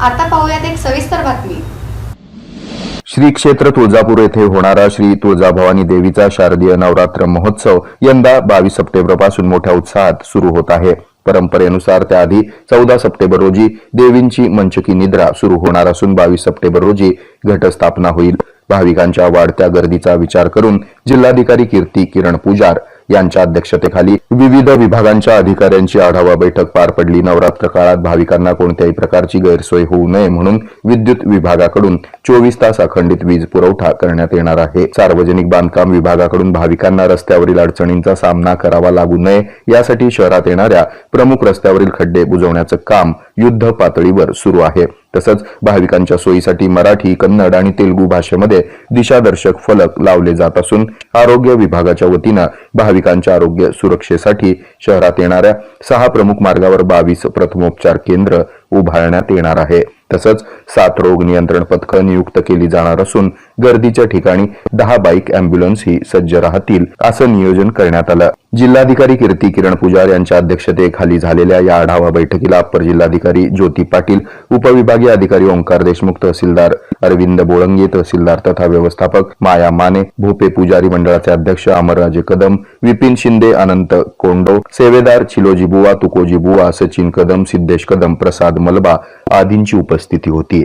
आता पाहूयात एक सविस्तर बातमी. श्री क्षेत्र तुळजापूर येथे होणारा श्री तुळजाभवानी देवीचा शारदीय नवरात्र महोत्सव यंदा बावीस सप्टेंबरपासून मोठ्या उत्साहात सुरू होत आहे. परंपरेनुसार त्याआधी चौदा सप्टेंबर रोजी देवींची मंचकी निद्रा सुरू होणार असून बावीस सप्टेंबर रोजी घटस्थापना होईल. भाविकांच्या वाढत्या गर्दीचा विचार करून जिल्हाधिकारी कीर्ती किरण पुजार यांच्या अध्यक्षतेखाली विविध विभागांच्या अधिकाऱ्यांची आढावा बैठक पार पडली. नवरात्र काळात भाविकांना कोणत्याही प्रकारची गैरसोय होऊ नये म्हणून विद्युत विभागाकडून चोवीस तास अखंडित वीज पुरवठा करण्यात येणार आहे. सार्वजनिक बांधकाम विभागाकडून भाविकांना रस्त्यावरील अडचणींचा सामना करावा लागू नये. यासाठी शहरात येणाऱ्या प्रमुख रस्त्यावरील खड्डे बुजवण्याचं काम युद्ध पातळीवर सुरू आहे. तसंच भाविकांच्या सोयीसाठी मराठी कन्नड आणि तेलुगू भाषेमध्ये दिशादर्शक फलक लावले जात असून आरोग्य विभागाच्या वतीनं भाविकांच्या आरोग्य सुरक्षेसाठी शहरात येणाऱ्या सहा प्रमुख मार्गावर बावीस प्रथमोपचार केंद्र उभारण्यात येणार आहे. तसंच सात रोग नियंत्रण पथकं नियुक्त केली जाणार असून गर्दीच्या ठिकाणी दहा बाईक अँब्युलन्सही सज्ज राहतील असं नियोजन करण्यात आलं. जिल्हाधिकारी कीर्ती किरण पुजार यांच्या अध्यक्षतेखाली झालेल्या या आढावा बैठकीला अप्पर जिल्हाधिकारी ज्योती पाटील उपविभागीय अधिकारी ओंकार देशमुख तहसीलदार अरविंद बोळंगे तहसीलदार तथा व्यवस्थापक माया माने भोपे पुजारी मंडळाचे अध्यक्ष अमरराजे कदम विपिन शिंदे अनंत कोंडो सेवेदार चिलोजी बुवा तुकोजी बुवा सचिन कदम सिद्धेश कदम प्रसाद मलबा आदींची उपस्थिती होती.